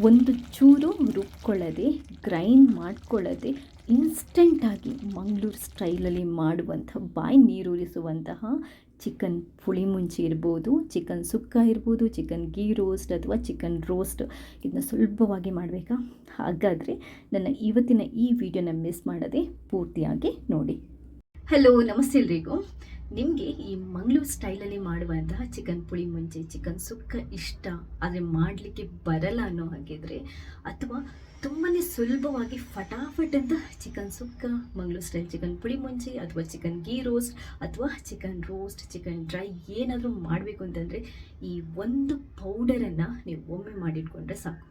ಒಂದು ಚೂರು ರುಬ್ಕೊಳ್ಳದೆ ಗ್ರೈಂಡ್ ಮಾಡ್ಕೊಳ್ಳದೆ ಇನ್ಸ್ಟೆಂಟಾಗಿ ಮಂಗಳೂರು ಸ್ಟೈಲಲ್ಲಿ ಮಾಡುವಂಥ, ಬಾಯಿ ನೀರೂರಿಸುವಂತಹ ಚಿಕನ್ ಪುಳಿ ಮುಂಚಿ ಇರ್ಬೋದು, ಚಿಕನ್ ಸುಕ್ಕ ಇರ್ಬೋದು, ಚಿಕನ್ ಗೀ ರೋಸ್ಟ್ ಅಥವಾ ಚಿಕನ್ ರೋಸ್ಟ್ ಇದನ್ನ ಸುಲಭವಾಗಿ ಮಾಡಬೇಕಾ? ಹಾಗಾದರೆ ನನ್ನ ಇವತ್ತಿನ ಈ ವಿಡಿಯೋನ ಮಿಸ್ ಮಾಡದೆ ಪೂರ್ತಿಯಾಗಿ ನೋಡಿ. ಹಲೋ ನಮಸ್ತೆ ಎಲ್ರಿಗೂ. ನಿಮಗೆ ಈ ಮಂಗಳೂರು ಸ್ಟೈಲಲ್ಲಿ ಮಾಡುವಂತಹ ಚಿಕನ್ ಪುಳಿ ಮುಂಚೆ ಚಿಕನ್ ಸುಕ್ಕ ಇಷ್ಟ, ಆದರೆ ಮಾಡಲಿಕ್ಕೆ ಬರಲ್ಲ ಅನ್ನೋ ಹಾಗಿದ್ರೆ, ಅಥವಾ ತುಂಬಾ ಸುಲಭವಾಗಿ ಫಟಾಫಟ್ ಅಂತ chicken sukka, Mangaluru style chicken puli munchi, ಅಥವಾ ಚಿಕನ್ ಗೀ ರೋಸ್ಟ್ ಅಥವಾ ಚಿಕನ್ ರೋಸ್ಟ್ ಚಿಕನ್ ಡ್ರೈ ಏನಾದರೂ ಮಾಡಬೇಕು ಅಂತಂದರೆ ಈ ಒಂದು ಪೌಡರನ್ನು ನೀವು ಒಮ್ಮೆ ಮಾಡಿಟ್ಕೊಂಡ್ರೆ ಸಾಕು.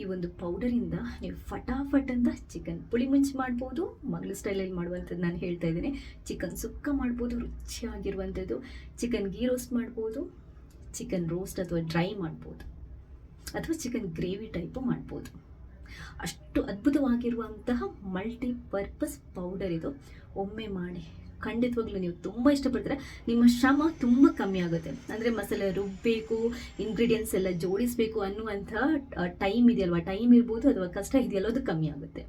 ಈ ಒಂದು ಪೌಡರಿಂದ ನೀವು ಫಟಾಫಟ್ ಅಂತ ಚಿಕನ್ ಪುಳಿ ಮುಂಚೆ ಮಾಡ್ಬೋದು ಮಗಳ ಸ್ಟೈಲಲ್ಲಿ ಮಾಡುವಂಥದ್ದು ನಾನು ಹೇಳ್ತಾ ಇದ್ದೀನಿ. ಚಿಕನ್ ಸುಕ್ಕ ಮಾಡ್ಬೋದು, ರುಚಿಯಾಗಿರುವಂಥದ್ದು. ಚಿಕನ್ ಗೀ ರೋಸ್ಟ್ ಮಾಡ್ಬೋದು ಚಿಕನ್ ರೋಸ್ಟ್ ಅಥವಾ ಡ್ರೈ ಮಾಡ್ಬೋದು, ಅಥವಾ ಚಿಕನ್ ಗ್ರೇವಿ ಟೈಪು ಮಾಡ್ಬೋದು. ಅಷ್ಟು ಅದ್ಭುತವಾಗಿರುವಂತಹ ಮಲ್ಟಿಪರ್ಪಸ್ ಪೌಡರ್ ಇದು. ಒಮ್ಮೆ ಮಾಡಿ ಖಂಡಿತವಾಗ್ಲೂ ನೀವು ತುಂಬ ಇಷ್ಟಪಡ್ತೀರಾ? ನಿಮ್ಮ ಶ್ರಮ ತುಂಬ ಕಮ್ಮಿ ಆಗುತ್ತೆ. ಅಂದರೆ ಮಸಾಲೆ ರುಬ್ಬಬೇಕು ಇಂಗ್ರೀಡಿಯೆಂಟ್ಸ್ ಎಲ್ಲ ಜೋಡಿಸಬೇಕು ಅನ್ನುವಂಥ ಟೈಮ್ ಇದೆಯಲ್ವಾ? ಟೈಮ್ ಇರ್ಬೋದು ಅಥವಾ ಕಷ್ಟ ಇದೆಯಲ್ಲ, ಅದು ಕಮ್ಮಿ ಆಗುತ್ತೆ.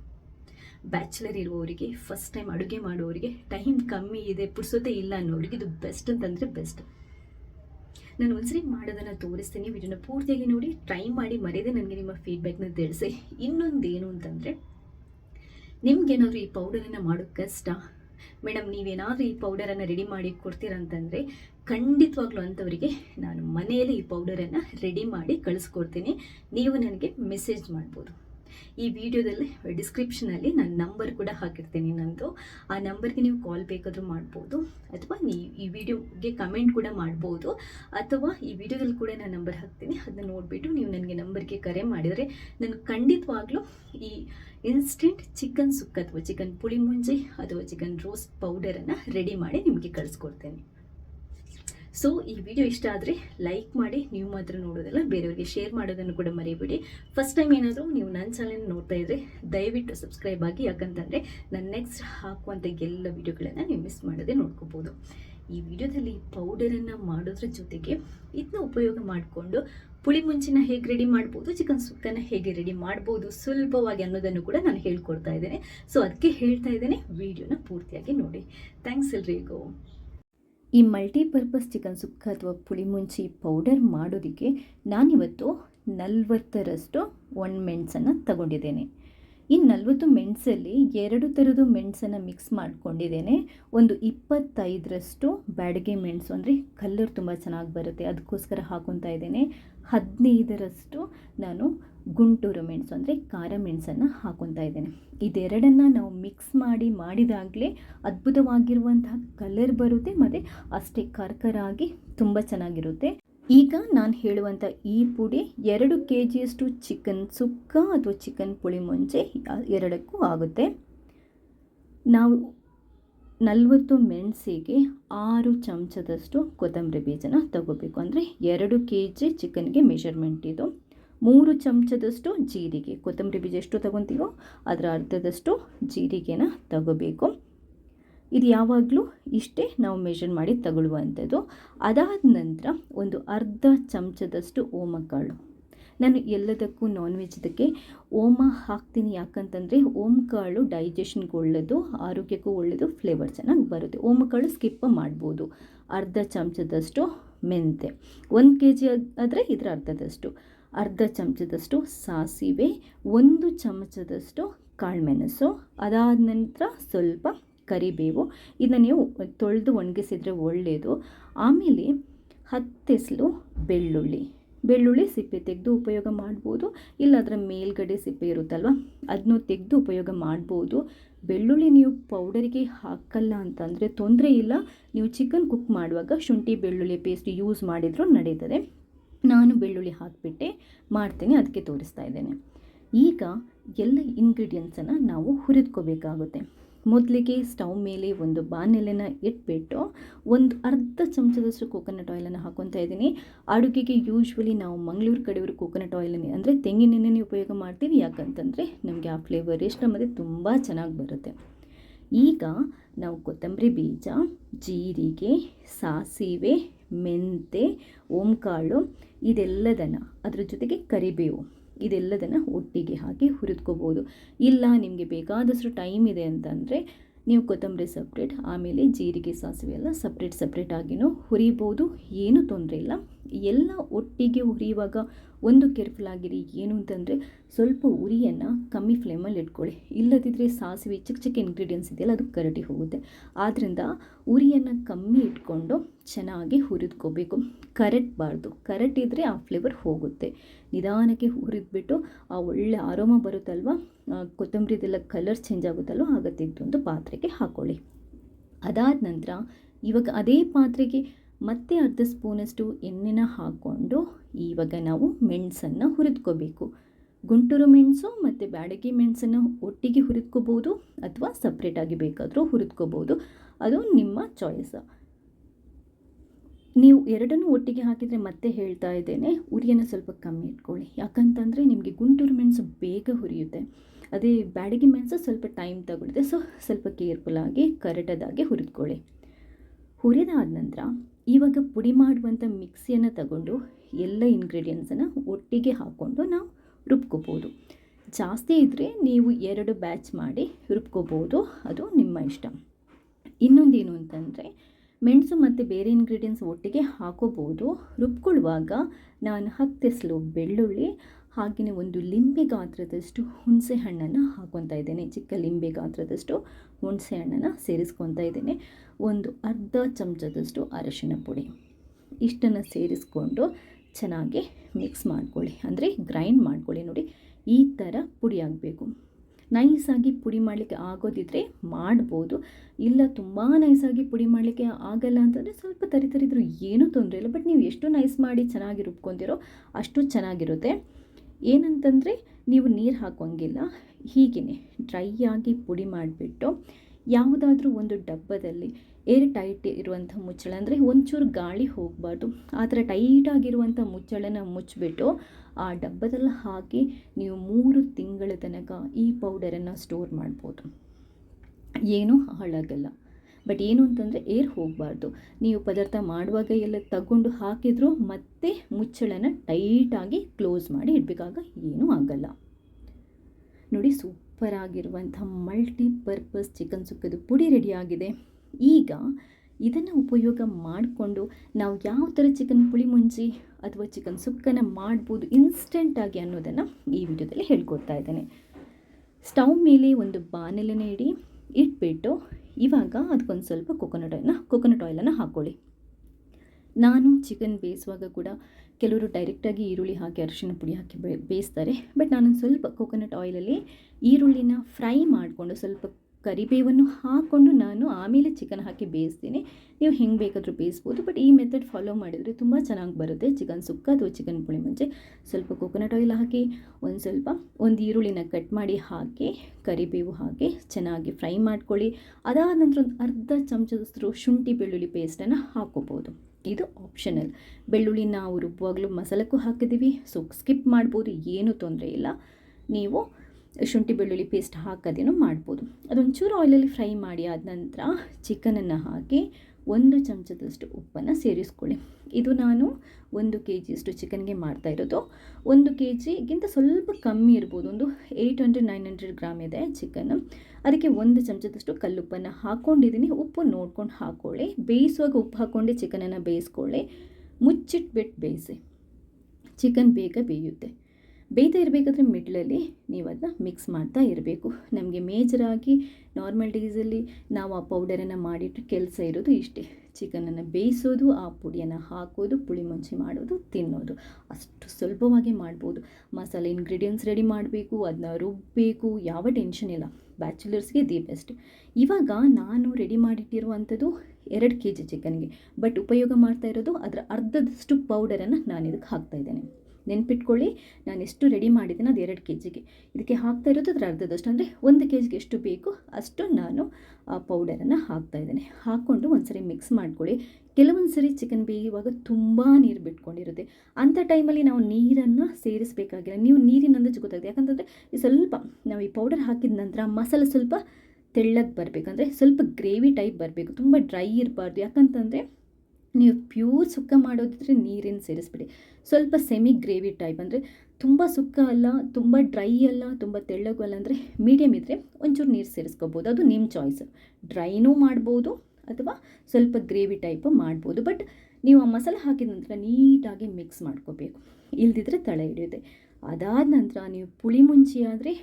ಬ್ಯಾಚುಲರ್ ಇರುವವರಿಗೆ ಫಸ್ಟ್ ಟೈಮ್ ಅಡುಗೆ ಮಾಡುವವರಿಗೆ ಟೈಮ್ ಕಮ್ಮಿ ಇದೆ ಪುರ್ಸೋತೆ ಇಲ್ಲ ಅನ್ನೋರಿಗೆ ಇದು ಬೆಸ್ಟ್ ಅಂತಂದರೆ ಬೆಸ್ಟ್ ನಾನು ಒಂದ್ಸರಿ ಮಾಡೋದನ್ನು ತೋರಿಸ್ತೀನಿ, ವಿಡಿಯೋನ ಪೂರ್ತಿಯಾಗಿ ನೋಡಿ ಟ್ರೈ ಮಾಡಿ, ಮರೆಯದೆ ನನಗೆ ನಿಮ್ಮ ಫೀಡ್ಬ್ಯಾಕ್ನ ತಿಳಿಸಿ. ಇನ್ನೊಂದೇನು ಅಂತಂದರೆ, ನಿಮ್ಗೇನಾದರೂ ಈ ಪೌಡರನ್ನು ಮಾಡೋಕ್ಕೆ ಕಷ್ಟ ಮೇಡಮ್, ನೀವೇನಾದರೂ ಈ ಪೌಡರನ್ನು ರೆಡಿ ಮಾಡಿ ಕೊಡ್ತೀರಂತಂದರೆ ಖಂಡಿತವಾಗ್ಲೂ ಅಂಥವರಿಗೆ ನಾನು ಮನೆಯಲ್ಲಿ ಈ ಪೌಡರನ್ನು ರೆಡಿ ಮಾಡಿ ಕಳಿಸ್ಕೊಡ್ತೀನಿ. ನೀವು ನನಗೆ ಮೆಸೇಜ್ ಮಾಡ್ಬೋದು. ಈ ವಿಡಿಯೋದಲ್ಲಿ ಡಿಸ್ಕ್ರಿಪ್ಷನಲ್ಲಿ ನನ್ನ ನಂಬರ್ ಕೂಡ ಹಾಕಿರ್ತೀನಿ ನನ್ನದು ಆ ನಂಬರ್ಗೆ ನೀವು ಕಾಲ್ ಬೇಕಾದರೂ ಮಾಡ್ಬೋದು. ಅಥವಾ ನೀವು ಈ ವಿಡಿಯೋಗೆ ಕಮೆಂಟ್ ಕೂಡ ಮಾಡ್ಬೋದು. ಅಥವಾ ಈ ವಿಡಿಯೋದಲ್ಲಿ ಕೂಡ ನಾನು ನಂಬರ್ ಹಾಕ್ತೀನಿ. ಅದನ್ನ ನೋಡಿಬಿಟ್ಟು ನೀವು ನನಗೆ ನಂಬರ್ಗೆ ಕರೆ ಮಾಡಿದರೆ ನಾನು ಖಂಡಿತವಾಗ್ಲೂ ಈ ಇನ್ಸ್ಟೆಂಟ್ ಚಿಕನ್ ಸುಕ್ಕ ಅಥವಾ ಚಿಕನ್ ಪುಳಿ ಮುಂಜಿ ಅಥವಾ ಚಿಕನ್ ರೋಸ್ಟ್ ಪೌಡರನ್ನು ರೆಡಿ ಮಾಡಿ ನಿಮಗೆ ಕಳಿಸ್ಕೊಡ್ತೇನೆ. ಸೊ ಈ ವಿಡಿಯೋ ಇಷ್ಟ ಆದರೆ ಲೈಕ್ ಮಾಡಿ, ನೀವು ಮಾತ್ರ ನೋಡೋದಲ್ಲ, ಬೇರೆಯವರಿಗೆ ಶೇರ್ ಮಾಡೋದನ್ನು ಕೂಡ ಮರಿಬೇಡಿ. ಫಸ್ಟ್ ಟೈಮ್ ಏನಾದರೂ ನೀವು ನನ್ನ ಚಾನಲ್ ನೋಡ್ತಾ ಇದ್ದರೆ ದಯವಿಟ್ಟು ಸಬ್ಸ್ಕ್ರೈಬ್ ಆಗಿ, ಯಾಕಂತಂದರೆ ನಾನು ನೆಕ್ಸ್ಟ್ ಹಾಕುವಂಥ ಎಲ್ಲ ವಿಡಿಯೋಗಳನ್ನು ನೀವು ಮಿಸ್ ಮಾಡದೆ ನೋಡ್ಕೋಬೋದು. ಈ ವಿಡಿಯೋದಲ್ಲಿ ಪೌಡರನ್ನು ಮಾಡೋದ್ರ ಜೊತೆಗೆ ಇದನ್ನ ಉಪಯೋಗ ಮಾಡಿಕೊಂಡು ಪುಳಿ ಮುಂಚಿನ ಹೇಗೆ ರೆಡಿ ಮಾಡ್ಬೋದು, ಚಿಕನ್ ಸುಕ್ಕನ ಹೇಗೆ ರೆಡಿ ಮಾಡ್ಬೋದು ಸುಲಭವಾಗಿ ಅನ್ನೋದನ್ನು ಕೂಡ ನಾನು ಹೇಳ್ಕೊಡ್ತಾ ಇದ್ದೇನೆ. ಸೊ ಅದಕ್ಕೆ ಹೇಳ್ತಾ ಇದ್ದೇನೆ, ವಿಡಿಯೋನ ಪೂರ್ತಿಯಾಗಿ ನೋಡಿ. ಥ್ಯಾಂಕ್ಸ್ ಎಲ್ರಿಗೂ. ಈ ಮಲ್ಟಿಪರ್ಪಸ್ ಚಿಕನ್ ಸುಕ್ಕ ಅಥವಾ ಪುಳಿ ಮುಂಚಿ ಪೌಡರ್ ಮಾಡೋದಕ್ಕೆ ನಾನಿವತ್ತು ನಲ್ವತ್ತರಷ್ಟು ಮೆಣಸನ್ನು ತಗೊಂಡಿದ್ದೇನೆ. ಈ ನಲ್ವತ್ತು ಮೆಣಸಲ್ಲಿ ಎರಡು ಥರದ ಮೆಣಸನ್ನು ಮಿಕ್ಸ್ ಮಾಡ್ಕೊಂಡಿದ್ದೇನೆ. ಒಂದು ಇಪ್ಪತ್ತೈದರಷ್ಟು ಬ್ಯಾಡಗೆ ಮೆಣಸು ಅಂದರೆ ಕಲ್ಲರ್ ತುಂಬ ಚೆನ್ನಾಗಿ ಬರುತ್ತೆ. ಅದಕ್ಕೋಸ್ಕರ ಹಾಕೊತಾ ಇದ್ದೇನೆ. ಹದಿನೈದರಷ್ಟು ನಾನು ಗುಂಟೂರು ಮೆಣಸು ಅಂದರೆ ಖಾರ ಮೆಣಸನ್ನು ಹಾಕೊತಾ ಇದ್ದೇನೆ. ಇದೆರಡನ್ನು ನಾವು ಮಿಕ್ಸ್ ಮಾಡಿ ಮಾಡಿದಾಗಲೇ ಅದ್ಭುತವಾಗಿರುವಂತಹ ಕಲರ್ ಬರುತ್ತೆ ಮತ್ತು ಅಷ್ಟೇ ಕರ್ಕರಾಗಿ ತುಂಬ ಚೆನ್ನಾಗಿರುತ್ತೆ. ಈಗ ನಾನು ಹೇಳುವಂಥ ಈ ಪುಡಿ ಎರಡು ಕೆ ಜಿಯಷ್ಟು ಚಿಕನ್ ಸುಕ್ಕ ಅಥವಾ ಚಿಕನ್ ಪುಳಿ ಮುಂಚೆ ಎರಡಕ್ಕೂ ಆಗುತ್ತೆ. ನಾವು ನಲವತ್ತು ಮೆಣಸಿಗೆ ಆರು ಚಮಚದಷ್ಟು ಕೊತ್ತಂಬರಿ ಬೀಜನ ತಗೋಬೇಕು. ಅಂದರೆ ಎರಡು ಕೆ ಜಿ ಚಿಕನ್ಗೆ ಮೆಷರ್ಮೆಂಟ್ ಇದು. ಮೂರು ಚಮಚದಷ್ಟು ಜೀರಿಗೆ. ಕೊತ್ತಂಬರಿ ಬೀಜ ಎಷ್ಟು ತಗೊತೀವೋ ಅದರ ಅರ್ಧದಷ್ಟು ಜೀರಿಗೆನ ತಗೋಬೇಕು. ಇದು ಯಾವಾಗಲೂ ಇಷ್ಟೇ ನಾವು ಮೆಷರ್ ಮಾಡಿ ತಗೊಳ್ಳುವಂಥದ್ದು. ಅದಾದ ನಂತರ ಒಂದು ಅರ್ಧ ಚಮಚದಷ್ಟು ಓಮಕಾಳು. ನಾನು ಎಲ್ಲದಕ್ಕೂ ನಾನ್ ವೆಜ್ದಕ್ಕೆ ಓಮ ಹಾಕ್ತೀನಿ ಯಾಕಂತಂದರೆ ಓಂಕಾಳು ಡೈಜೆಷನ್ಗೆ ಒಳ್ಳೆಯದು ಆರೋಗ್ಯಕ್ಕೂ ಒಳ್ಳೆಯದು ಫ್ಲೇವರ್ ಚೆನ್ನಾಗಿ ಬರುತ್ತೆ. ಓಮಕಾಳು ಸ್ಕಿಪ್ ಮಾಡ್ಬೋದು. ಅರ್ಧ ಚಮಚದಷ್ಟು ಮೆಂತೆ ಒಂದು ಕೆ ಜಿ ಆದರೆ ಇದರ ಅರ್ಧದಷ್ಟು. ಅರ್ಧ ಚಮಚದಷ್ಟು ಸಾಸಿವೆ, ಒಂದು ಚಮಚದಷ್ಟು ಕಾಳುಮೆಣಸು. ಅದಾದ ನಂತರ ಸ್ವಲ್ಪ ಕರಿಬೇವು. ಇದನ್ನ ನೀವು ತೊಳೆದು ಒಣಗಿಸಿದರೆ ಒಳ್ಳೆಯದು ಆಮೇಲೆ ಹತ್ತೆಸಲು ಬೆಳ್ಳುಳ್ಳಿ. ಬೆಳ್ಳುಳ್ಳಿ ಸಿಪ್ಪೆ ತೆಗೆದು ಉಪಯೋಗ ಮಾಡ್ಬೋದು. ಇಲ್ಲ ಅದರ ಮೇಲ್ಗಡೆ ಸಿಪ್ಪೆ ಇರುತ್ತಲ್ವ? ಅದನ್ನು ತೆಗೆದು ಉಪಯೋಗ ಮಾಡ್ಬೋದು. ಬೆಳ್ಳುಳ್ಳಿ ನೀವು ಪೌಡರಿಗೆ ಹಾಕಲ್ಲ ಅಂತಂದರೆ ತೊಂದರೆ ಇಲ್ಲ. ನೀವು ಚಿಕನ್ ಕುಕ್ ಮಾಡುವಾಗ ಶುಂಠಿ, ಬೆಳ್ಳುಳ್ಳಿ ಪೇಸ್ಟ್ ಯೂಸ್ ಮಾಡಿದರೂ ನಡೀತದೆ. ನಾನು ಬೆಳ್ಳುಳ್ಳಿ ಹಾಕಿಬಿಟ್ಟೆ. ಮಾಡ್ತೀನಿ, ಅದಕ್ಕೆ ತೋರಿಸ್ತಾ ಇದ್ದೇನೆ. ಈಗ ಎಲ್ಲ ಇಂಗ್ರೀಡಿಯೆಂಟ್ಸನ್ನು ನಾವು ಹುರಿದ್ಕೋಬೇಕಾಗುತ್ತೆ. ಮೊದಲಿಗೆ ಸ್ಟವ್ ಮೇಲೆ ಒಂದು ಬಾಣಲೆನ ಇಟ್ಬಿಟ್ಟು ಒಂದು ಅರ್ಧ ಚಮಚದಷ್ಟು ಕೋಕೋನಟ್ ಆಯಿಲನ್ನು ಹಾಕೊತಾ ಇದ್ದೀನಿ. ಅಡುಗೆಗೆ ಯೂಶ್ವಲಿ ನಾವು ಮಂಗಳೂರು ಕಡೆಯವರು ಕೋಕೋನಟ್ ಆಯಿಲನ್ನೇ ಅಂದರೆ ತೆಂಗಿನೆಣ್ಣೆನೇ ಉಪಯೋಗ ಮಾಡ್ತೀವಿ. ಯಾಕಂತಂದರೆ ನಮಗೆ ಆ ಫ್ಲೇವರ್ ಇಷ್ಟ ಮತ್ತು ತುಂಬ ಚೆನ್ನಾಗಿ ಬರುತ್ತೆ. ಈಗ ನಾವು ಕೊತ್ತಂಬರಿ ಬೀಜ, ಜೀರಿಗೆ, ಸಾಸಿವೆ ಮೆಂತೆ ಓಂಕಾಳು, ಇದೆಲ್ಲದನ್ನು ಅದರ ಜೊತೆಗೆ ಕರಿಬೇವು. ಇದೆಲ್ಲದನ್ನು ಒಟ್ಟಿಗೆ ಹಾಕಿ ಹುರಿದ್ಕೋಬೋದು. ಇಲ್ಲ, ನಿಮಗೆ ಬೇಕಾದಷ್ಟು ಟೈಮ್ ಇದೆ ಅಂತಂದರೆ ನೀವು ಕೊತ್ತಂಬರಿ ಸಪ್ರೇಟ್ ಆಮೇಲೆ ಜೀರಿಗೆ ಸಾಸಿವೆ ಎಲ್ಲ ಸಪ್ರೇಟ್ ಸಪ್ರೇಟ್ ಆಗಿನೂ ಹುರಿಬೋದು. ಏನೂ ತೊಂದರೆ ಇಲ್ಲ. ಎಲ್ಲ ಒಟ್ಟಿಗೆ ಉರಿಯುವಾಗ ಒಂದು ಕೇರ್ಫುಲ್ ಆಗಿರಿ. ಏನು ಅಂತಂದರೆ ಸ್ವಲ್ಪ ಉರಿಯನ್ನು ಕಮ್ಮಿ ಫ್ಲೇಮಲ್ಲಿ ಇಟ್ಕೊಳ್ಳಿ. ಇಲ್ಲದಿದ್ದರೆ ಸಾಸಿವೆ ಚಿಕ್ಕ ಚಿಕ್ಕ ಇಂಗ್ರೀಡಿಯೆಂಟ್ಸ್ ಇದೆಯಲ್ಲ, ಅದು ಕರಟಿ ಹೋಗುತ್ತೆ. ಆದ್ದರಿಂದ ಉರಿಯನ್ನು ಕಮ್ಮಿ ಇಟ್ಕೊಂಡು ಚೆನ್ನಾಗಿ ಹುರಿದ್ಕೋಬೇಕು. ಕರಟಬಾರ್ದು. ಕರಟಿದ್ರೆ ಆ ಫ್ಲೇವರ್ ಹೋಗುತ್ತೆ. ನಿಧಾನಕ್ಕೆ ಹುರಿದ್ಬಿಟ್ಟು ಆ ಒಳ್ಳೆ ಆರೋಮ ಬರುತ್ತಲ್ವ? ಕೊತ್ತಂಬರಿದೆಲ್ಲ ಕಲರ್ ಚೇಂಜ್ ಆಗುತ್ತಲ್ವ? ಆಗ ತೆಗೆದೊಂದು ಪಾತ್ರೆಗೆ ಹಾಕ್ಕೊಳ್ಳಿ ಅದಾದ ನಂತರ ಇವಾಗ ಅದೇ ಪಾತ್ರೆಗೆ ಮತ್ತೆ ಅರ್ಧ ಸ್ಪೂನಷ್ಟು ಎಣ್ಣೆನ ಹಾಕ್ಕೊಂಡು ಇವಾಗ ನಾವು ಮೆಣಸನ್ನು ಹುರಿದ್ಕೋಬೇಕು. ಗುಂಟೂರು ಮೆಣಸು ಮತ್ತು ಬ್ಯಾಡಗಿ ಮೆಣಸನ್ನು ಒಟ್ಟಿಗೆ ಹುರಿದ್ಕೋಬೋದು ಅಥವಾ ಸಪ್ರೇಟಾಗಿ ಬೇಕಾದರೂ ಹುರಿದ್ಕೋಬೋದು ಅದು ನಿಮ್ಮ ಚಾಯ್ಸ್ ನೀವು ಎರಡನ್ನೂ ಒಟ್ಟಿಗೆ ಹಾಕಿದರೆ ಮತ್ತೆ ಹೇಳ್ತಾ ಇದ್ದೇನೆ, ಉರಿಯನ್ನು ಸ್ವಲ್ಪ ಕಮ್ಮಿ ಇಟ್ಕೊಳ್ಳಿ. ಯಾಕಂತಂದರೆ ನಿಮಗೆ ಗುಂಟೂರು ಮೆಣಸು ಬೇಗ ಹುರಿಯುತ್ತೆ. ಅದೇ ಬ್ಯಾಡಗಿ ಮೆಣಸು ಸ್ವಲ್ಪ ಟೈಮ್ ತಗೊಳುತ್ತೆ ಸೊ ಸ್ವಲ್ಪ ಕೇರ್ಫುಲ್ಲಾಗಿ ಕರೆಕ್ಟದಾಗಿ ಹುರಿದ್ಕೊಳ್ಳಿ. ಹುರಿದಾದ ನಂತರ ಇವಾಗ ಪುಡಿ ಮಾಡುವಂಥ ಮಿಕ್ಸಿಯನ್ನು ತಗೊಂಡು ಎಲ್ಲ ಇಂಗ್ರೀಡಿಯೆಂಟ್ಸನ್ನು ಒಟ್ಟಿಗೆ ಹಾಕ್ಕೊಂಡು ನಾವು ರುಬ್ಕೋಬೋದು. ಜಾಸ್ತಿ ಇದ್ದರೆ ನೀವು ಎರಡು ಬ್ಯಾಚ್ ಮಾಡಿ ರುಬ್ಕೋಬೋದು. ಅದು ನಿಮ್ಮ ಇಷ್ಟ. ಇನ್ನೊಂದೇನು ಅಂತಂದರೆ ಮೆಣಸು ಮತ್ತು ಬೇರೆ ಇಂಗ್ರೀಡಿಯೆಂಟ್ಸ್ ಒಟ್ಟಿಗೆ ಹಾಕೋಬೋದು. ರುಬ್ಕೊಳ್ಳುವಾಗ ನಾನು ಹತ್ತೆಸಲು ಬೆಳ್ಳುಳ್ಳಿ ಹಾಗೆಯೇ ಒಂದು ಲಿಂಬೆ ಗಾತ್ರದಷ್ಟು ಹುಣಸೆ ಹಣ್ಣನ್ನು ಹಾಕೊತಾ ಇದ್ದೇನೆ. ಚಿಕ್ಕ ಲಿಂಬೆ ಗಾತ್ರದಷ್ಟು ಹುಣಸೆ ಹಣ್ಣನ್ನು ಸೇರಿಸ್ಕೊತಾ ಇದ್ದೇನೆ. ಒಂದು ಅರ್ಧ ಚಮಚದಷ್ಟು ಅರಶಿನ ಪುಡಿ. ಇಷ್ಟನ್ನು ಸೇರಿಸ್ಕೊಂಡು ಚೆನ್ನಾಗಿ ಮಿಕ್ಸ್ ಮಾಡ್ಕೊಳ್ಳಿ. ಅಂದರೆ ಗ್ರೈಂಡ್ ಮಾಡ್ಕೊಳ್ಳಿ ನೋಡಿ. ಈ ಥರ ಪುಡಿ ಆಗಬೇಕು. ನೈಸಾಗಿ ಪುಡಿ ಮಾಡಲಿಕ್ಕೆ ಆಗೋದಿದ್ರೆ ಮಾಡ್ಬೋದು. ಇಲ್ಲ ತುಂಬ ನೈಸಾಗಿ ಪುಡಿ ಮಾಡಲಿಕ್ಕೆ ಆಗಲ್ಲ ಅಂತಂದರೆ ಸ್ವಲ್ಪ ತರಿ ತರಿದ್ರು ಏನೂ ತೊಂದರೆ ಇಲ್ಲ. ಬಟ್ ನೀವು ಎಷ್ಟು ನೈಸ್ ಮಾಡಿ ಚೆನ್ನಾಗಿ ರುಬ್ಕೊತಿರೋ ಅಷ್ಟು ಚೆನ್ನಾಗಿರುತ್ತೆ. ಏನಂತಂದರೆ ನೀವು ನೀರು ಹಾಕೋಂಗಿಲ್ಲ ಹೀಗೇ ಡ್ರೈ ಆಗಿ ಪುಡಿ ಮಾಡಿಬಿಟ್ಟು ಯಾವುದಾದ್ರೂ ಒಂದು ಡಬ್ಬದಲ್ಲಿ ಏರ್ ಟೈಟ್ ಇರುವಂಥ ಮುಚ್ಚಳ, ಅಂದರೆ ಒಂಚೂರು ಗಾಳಿ ಹೋಗಬಾರ್ದು, ಆ ಥರ ಟೈಟಾಗಿರುವಂಥ ಮುಚ್ಚಳನ ಮುಚ್ಚಿಬಿಟ್ಟು ಆ ಡಬ್ಬದಲ್ಲಿ ಹಾಕಿ ನೀವು ಮೂರು ತಿಂಗಳ ತನಕ ಈ ಪೌಡರನ್ನು ಸ್ಟೋರ್ ಮಾಡ್ಬೋದು. ಏನೂ ಹಾಳಾಗಲ್ಲ. ಬಟ್ ಏನು ಅಂತಂದರೆ ಏರ್ ಹೋಗಬಾರ್ದು. ನೀವು ಪದಾರ್ಥ ಮಾಡುವಾಗ ಎಲ್ಲ ತಗೊಂಡು ಹಾಕಿದರೂ ಮತ್ತೆ ಮುಚ್ಚಳನ ಟೈಟಾಗಿ ಕ್ಲೋಸ್ ಮಾಡಿ ಇಡಬೇಕಾಗ ಏನೂ ಆಗಲ್ಲ. ನೋಡಿ ಸೂಪರ್ ಆಗಿರುವಂಥ ಮಲ್ಟಿಪರ್ಪಸ್ ಚಿಕನ್ ಸುಕ್ಕದ ಪುಡಿ ರೆಡಿಯಾಗಿದೆ ಈಗ ಇದನ್ನು ಉಪಯೋಗ ಮಾಡಿಕೊಂಡು ನಾವು ಯಾವ ಥರ ಚಿಕನ್ ಪುಳಿ ಮುಂಚಿ ಅಥವಾ ಚಿಕನ್ ಸುಕ್ಕನ ಮಾಡ್ಬೋದು ಇನ್ಸ್ಟೆಂಟಾಗಿ ಅನ್ನೋದನ್ನು ಈ ವಿಡಿಯೋದಲ್ಲಿ ಹೇಳ್ಕೊಡ್ತಾ ಇದ್ದೇನೆ. ಸ್ಟವ್ ಮೇಲೆ ಒಂದು ಬಾಣಲೆನ ಇಡಿ, ಇಟ್ಬಿಟ್ಟು ಇವಾಗ ಅದಕ್ಕೊಂದು ಸ್ವಲ್ಪ ಕೊಕೊನಟ್ ಆಯಿಲ್ನ ಕೊಕೊನಟ್ ಆಯಿಲನ್ನು ಹಾಕ್ಕೊಳ್ಳಿ. ನಾನು ಚಿಕನ್ ಬೇಯಿಸುವಾಗ ಕೂಡ ಕೆಲವರು ಡೈರೆಕ್ಟಾಗಿ ಈರುಳ್ಳಿ ಹಾಕಿ, ಅರಿಶಿನ ಪುಡಿ ಹಾಕಿ ಬೇಯಿಸ್ತಾರೆ. ಬಟ್ ನಾನು ಸ್ವಲ್ಪ ಕೊಕೊನಟ್ ಆಯಿಲಲ್ಲಿ ಈರುಳ್ಳಿನ ಫ್ರೈ ಮಾಡಿಕೊಂಡು ಸ್ವಲ್ಪ ಕರಿಬೇವನ್ನು ಹಾಕ್ಕೊಂಡು ನಾನು ಆಮೇಲೆ ಚಿಕನ್ ಹಾಕಿ ಬೇಯಿಸ್ತೀನಿ. ನೀವು ಹೆಂಗೆ ಬೇಕಾದರೂ ಬೇಯಿಸ್ಬೋದು, ಬಟ್ ಈ ಮೆಥಡ್ ಫಾಲೋ ಮಾಡಿದರೆ ತುಂಬ ಚೆನ್ನಾಗಿ ಬರುತ್ತೆ. ಚಿಕನ್ ಸುಕ್ಕ ಅಥವಾ ಚಿಕನ್ ಪುಳಿ ಮುಂಚೆ ಸ್ವಲ್ಪ ಕೊಕೊನಟ್ ಆಯಿಲ್ ಹಾಕಿ, ಒಂದು ಸ್ವಲ್ಪ ಒಂದು ಈರುಳ್ಳಿನ ಕಟ್ ಮಾಡಿ ಹಾಕಿ, ಕರಿಬೇವು ಹಾಕಿ ಚೆನ್ನಾಗಿ ಫ್ರೈ ಮಾಡ್ಕೊಳ್ಳಿ. ಅದಾದ ನಂತರ ಒಂದು ಅರ್ಧ ಚಮಚದಷ್ಟು ಶುಂಠಿ ಬೆಳ್ಳುಳ್ಳಿ ಪೇಸ್ಟನ್ನು ಹಾಕೋಬೋದು ಇದು ಆಪ್ಷನಲ್ ಬೆಳ್ಳುಳ್ಳಿ ನಾವು ರುಬ್ಬುವಾಗಲೂ ಮಸಾಲಕ್ಕೂ ಹಾಕಿದ್ದೀವಿ ಸೊ ಸ್ಕಿಪ್ ಮಾಡ್ಬೋದು, ಏನೂ ತೊಂದರೆ ಇಲ್ಲ. ನೀವು ಶುಂಠಿ ಬೆಳ್ಳುಳ್ಳಿ ಪೇಸ್ಟ್ ಹಾಕೋದೇನೋ ಮಾಡ್ಬೋದು. ಅದೊಂಚೂರು ಆಯಿಲಲ್ಲಿ ಫ್ರೈ ಮಾಡಿ ಆದ ನಂತರ ಚಿಕನನ್ನು ಹಾಕಿ ಒಂದು ಚಮಚದಷ್ಟು ಉಪ್ಪನ್ನು ಸೇರಿಸ್ಕೊಳ್ಳಿ. ಇದು ನಾನು ಒಂದು ಕೆ ಜಿಯಷ್ಟು ಚಿಕನ್ಗೆ ಮಾಡ್ತಾ ಇರೋದು. ಒಂದು ಕೆ ಜಿಗಿಂತ ಸ್ವಲ್ಪ ಕಮ್ಮಿ ಇರ್ಬೋದು. ಒಂದು eight hundred nine hundred gram ಇದೆ ಚಿಕನ್. ಅದಕ್ಕೆ ಒಂದು ಚಮಚದಷ್ಟು ಕಲ್ಲುಪ್ಪನ್ನು ಹಾಕ್ಕೊಂಡಿದ್ದೀನಿ ಉಪ್ಪು ನೋಡ್ಕೊಂಡು ಹಾಕ್ಕೊಳ್ಳಿ ಬೇಯಿಸುವಾಗ ಉಪ್ಪು ಹಾಕ್ಕೊಂಡು ಚಿಕನನ್ನು ಬೇಯಿಸ್ಕೊಳ್ಳಿ. ಮುಚ್ಚಿಟ್ಬಿಟ್ಟು ಬೇಯಿಸಿ. ಚಿಕನ್ ಬೇಗ ಬೇಯುತ್ತೆ. ಬೇಯ್ತಾ ಇರಬೇಕಾದ್ರೆ ಮಿಡ್ಲಲ್ಲಿ ನೀವು ಅದನ್ನ ಮಿಕ್ಸ್ ಮಾಡ್ತಾ ಇರಬೇಕು. ನಮಗೆ ಮೇಜರಾಗಿ ನಾರ್ಮಲ್ ಡೇಸಲ್ಲಿ ನಾವು ಆ ಪೌಡರನ್ನು ಮಾಡಿಟ್ಟು ಕೆಲಸ ಇರೋದು ಇಷ್ಟೇ. ಚಿಕನನ್ನು ಬೇಯಿಸೋದು, ಆ ಪುಡಿಯನ್ನು ಹಾಕೋದು, ಪುಳಿ ಮುಂಚೆ ಮಾಡೋದು, ತಿನ್ನೋದು. ಅಷ್ಟು ಸುಲಭವಾಗಿ ಮಾಡ್ಬೋದು. ಮಸಾಲೆ ಇಂಗ್ರೀಡಿಯೆಂಟ್ಸ್ ರೆಡಿ ಮಾಡಬೇಕು ಅದನ್ನ ರುಬ್ಬಬೇಕು ಯಾವ ಟೆನ್ಷನ್ ಇಲ್ಲ. ಬ್ಯಾಚುಲರ್ಸ್ಗೆ ದಿ ಬೆಸ್ಟ್ ಇವಾಗ ನಾನು ರೆಡಿ ಮಾಡಿಟ್ಟಿರುವಂಥದ್ದು ಎರಡು ಕೆ ಜಿ ಚಿಕನ್ಗೆ ಬಟ್ ಉಪಯೋಗ ಮಾಡ್ತಾ ಇರೋದು ಅದರ ಅರ್ಧದಷ್ಟು ಪೌಡರನ್ನು ನಾನು ಇದಕ್ಕೆ ಹಾಕ್ತಾಯಿದ್ದೇನೆ ನೆನ್ಪಿಟ್ಕೊಳ್ಳಿ. ನಾನು ಎಷ್ಟು ರೆಡಿ ಮಾಡಿದ್ದೀನಿ ಅದು ಎರಡು ಕೆ ಜಿಗೆ ಇದಕ್ಕೆ ಹಾಕ್ತಾ ಇರೋದು ಅದರ ಅರ್ಧದಷ್ಟು. ಅಂದರೆ ಒಂದು ಕೆ ಜಿಗೆ ಎಷ್ಟು ಬೇಕು ಅಷ್ಟು ನಾನು, ಆ ಪೌಡರನ್ನು ಹಾಕ್ತಾಯಿದ್ದೇನೆ ಹಾಕ್ಕೊಂಡು ಒಂದ್ಸರಿ ಮಿಕ್ಸ್ ಮಾಡ್ಕೊಳ್ಳಿ. ಕೆಲವೊಂದು ಸರಿ ಚಿಕನ್ ಬೇಯುವಾಗ ತುಂಬ ನೀರು ಬಿಟ್ಕೊಂಡಿರುತ್ತೆ. ಅಂಥ ಟೈಮಲ್ಲಿ ನಾವು ನೀರನ್ನು ಸೇರಿಸಬೇಕಾಗಿಲ್ಲ. ನೀವು ನೀರಿನ ಅಂದಾಜು ಗೊತ್ತಾಗುತ್ತೆ ಯಾಕಂತಂದರೆ ಸ್ವಲ್ಪ ನಾವು ಈ ಪೌಡರ್ ಹಾಕಿದ ನಂತರ ಮಸಾಲೆ ಸ್ವಲ್ಪ ತೆಳ್ಳಗೆ ಬರಬೇಕಂದ್ರೆ ಸ್ವಲ್ಪ ಗ್ರೇವಿ ಟೈಪ್ ಬರಬೇಕು. ತುಂಬ ಡ್ರೈ ಇರಬಾರ್ದು. ಯಾಕಂತಂದರೆ ನೀವು ಪ್ಯೂರ್ ಸುಕ್ಕ ಮಾಡೋದಿದ್ರೆ ನೀರಿನ ಸೇರಿಸ್ಬಿಡಿ. ಸ್ವಲ್ಪ ಸೆಮಿ ಗ್ರೇವಿ ಟೈಪ್ ಅಂದರೆ ತುಂಬ ಸುಕ್ಕ ಅಲ್ಲ, ತುಂಬ ಡ್ರೈ ಅಲ್ಲ, ತುಂಬ ತೆಳ್ಳಗು ಅಲ್ಲ ಅಂದರೆ ಮೀಡಿಯಮ್ ಇದ್ದರೆ ಒಂಚೂರು ನೀರು ಸೇರಿಸ್ಕೋಬೋದು. ಅದು ನಿಮ್ಮ ಚಾಯ್ಸ್ ಡ್ರೈನೂ ಮಾಡ್ಬೋದು ಅಥವಾ ಸ್ವಲ್ಪ ಗ್ರೇವಿ ಟೈಪು ಮಾಡ್ಬೋದು. ಬಟ್ ನೀವು ಆ ಮಸಾಲೆ ಹಾಕಿದ ನಂತರ ನೀಟಾಗಿ ಮಿಕ್ಸ್ ಮಾಡ್ಕೋಬೇಕು. ಇಲ್ದಿದ್ರೆ ತಳ ಹಿಡಿಯುತ್ತೆ. ಅದಾದ ನಂತರ ನೀವು ಪುಳಿ ಮುಂಚಿ ಆದರೆ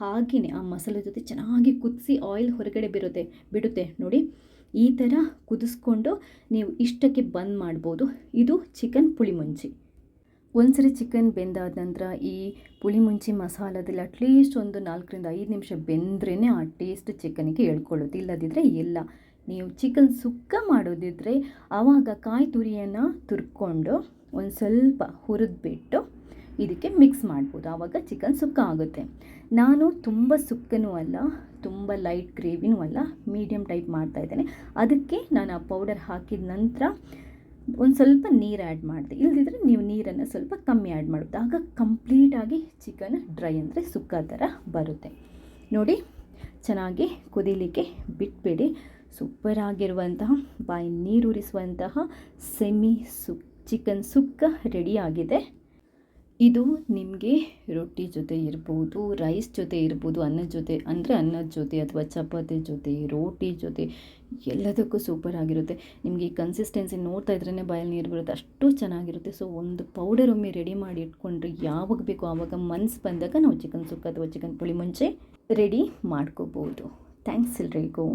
ಹಾಗೆಯೇ ಆ ಮಸಾಲೆ ಜೊತೆ ಚೆನ್ನಾಗಿ ಕುದಿಸಿ ಆಯಿಲ್ ಹೊರಗಡೆ ಬಿರುತ್ತೆ, ಬಿಡುತ್ತೆ. ನೋಡಿ. ಈ ಥರ ಕುದಿಸ್ಕೊಂಡು ನೀವು ಇಷ್ಟಕ್ಕೆ ಬಂದ್ ಮಾಡ್ಬೋದು. ಇದು ಚಿಕನ್ ಪುಳಿಮುಂಚಿ ಒಂದ್ಸರಿ ಚಿಕನ್ ಬೆಂದಾದ ನಂತರ ಈ ಪುಳಿಮುಂಚಿ ಮಸಾಲದಲ್ಲಿ ಅಟ್ಲೀಸ್ಟ್ ಒಂದು ನಾಲ್ಕರಿಂದ ಐದು ನಿಮಿಷ ಬೆಂದ್ರೇ ಆ ಟೇಸ್ಟ್ ಚಿಕನಿಗೆ ಹೇಳ್ಕೊಳ್ಳೋದು. ಇಲ್ಲದಿದ್ದರೆ ಇಲ್ಲ. ನೀವು ಚಿಕನ್ ಸುಕ್ಕ ಮಾಡೋದಿದ್ರೆ ಆವಾಗ ಕಾಯಿ ತುರಿಯನ್ನು ತುರ್ಕೊಂಡು ಒಂದು ಸ್ವಲ್ಪ ಹುರಿದ್ಬಿಟ್ಟು ಇದಕ್ಕೆ ಮಿಕ್ಸ್ ಮಾಡ್ಬೋದು. ಆವಾಗ ಚಿಕನ್ ಸುಕ್ಕ ಆಗುತ್ತೆ. ನಾನು ತುಂಬ ಸುಕ್ಕನೂ ಅಲ್ಲ ತುಂಬ ಲೈಟ್ ಗ್ರೇವಿನೂ ಅಲ್ಲ ಮೀಡಿಯಮ್ ಟೈಪ್ ಮಾಡ್ತಾ ಇದ್ದೇನೆ. ಅದಕ್ಕೆ ನಾನು ಆ ಪೌಡರ್ ಹಾಕಿದ ನಂತರ ಒಂದು ಸ್ವಲ್ಪ ನೀರು ಆ್ಯಡ್ ಮಾಡಿದೆ. ಇಲ್ಲದಿದ್ದರೆ ನೀವು ನೀರನ್ನು ಸ್ವಲ್ಪ ಕಮ್ಮಿ ಆ್ಯಡ್ ಮಾಡುತ್ತೆ ಆಗ ಕಂಪ್ಲೀಟಾಗಿ ಚಿಕನ್ ಡ್ರೈ ಅಂದರೆ ಸುಕ್ಕ ಥರ ಬರುತ್ತೆ. ನೋಡಿ, ಚೆನ್ನಾಗಿ ಕುದಿಲಿಕ್ಕೆ ಬಿಟ್ಬಿಡಿ. ಸೂಪರಾಗಿರುವಂತಹ ಬಾಯಿ ನೀರೂರಿಸುವಂತಹ ಸೆಮಿ ಸುಕ್ ಚಿಕನ್ ಸುಕ್ಕ ರೆಡಿಯಾಗಿದೆ ಇದು ನಿಮಗೆ ರೊಟ್ಟಿ ಜೊತೆ ಇರ್ಬೋದು ರೈಸ್ ಜೊತೆ ಇರ್ಬೋದು, ಅನ್ನದ ಜೊತೆ ಅಂದರೆ ಅನ್ನದ ಜೊತೆ ಅಥವಾ ಚಪಾತಿ ಜೊತೆ, ರೋಟಿ ಜೊತೆ ಎಲ್ಲದಕ್ಕೂ ಸೂಪರ್ ಆಗಿರುತ್ತೆ. ನಿಮಗೆ ಈ ಕನ್ಸಿಸ್ಟೆನ್ಸಿ ನೋಡ್ತಾ ಇದ್ರೇ ಬಾಯಲ್ಲಿ ನೀರು ಬರುತ್ತೆ, ಅಷ್ಟು ಚೆನ್ನಾಗಿರುತ್ತೆ. ಸೊ ಒಂದು ಪೌಡರ್ ಒಮ್ಮೆ ರೆಡಿ ಮಾಡಿ ಇಟ್ಕೊಂಡ್ರೆ ಯಾವಾಗ ಬೇಕೋ ಆವಾಗ ಮನ್ಸು ಬಂದಾಗ ನಾವು ಚಿಕನ್ ಸುಕ್ಕ ಅಥವಾ ಚಿಕನ್ ಪುಳಿ ಮುಂಚೆ ರೆಡಿ ಮಾಡ್ಕೋಬೋದು. ಥ್ಯಾಂಕ್ಸ್ ಎಲ್ರಿಗೂ.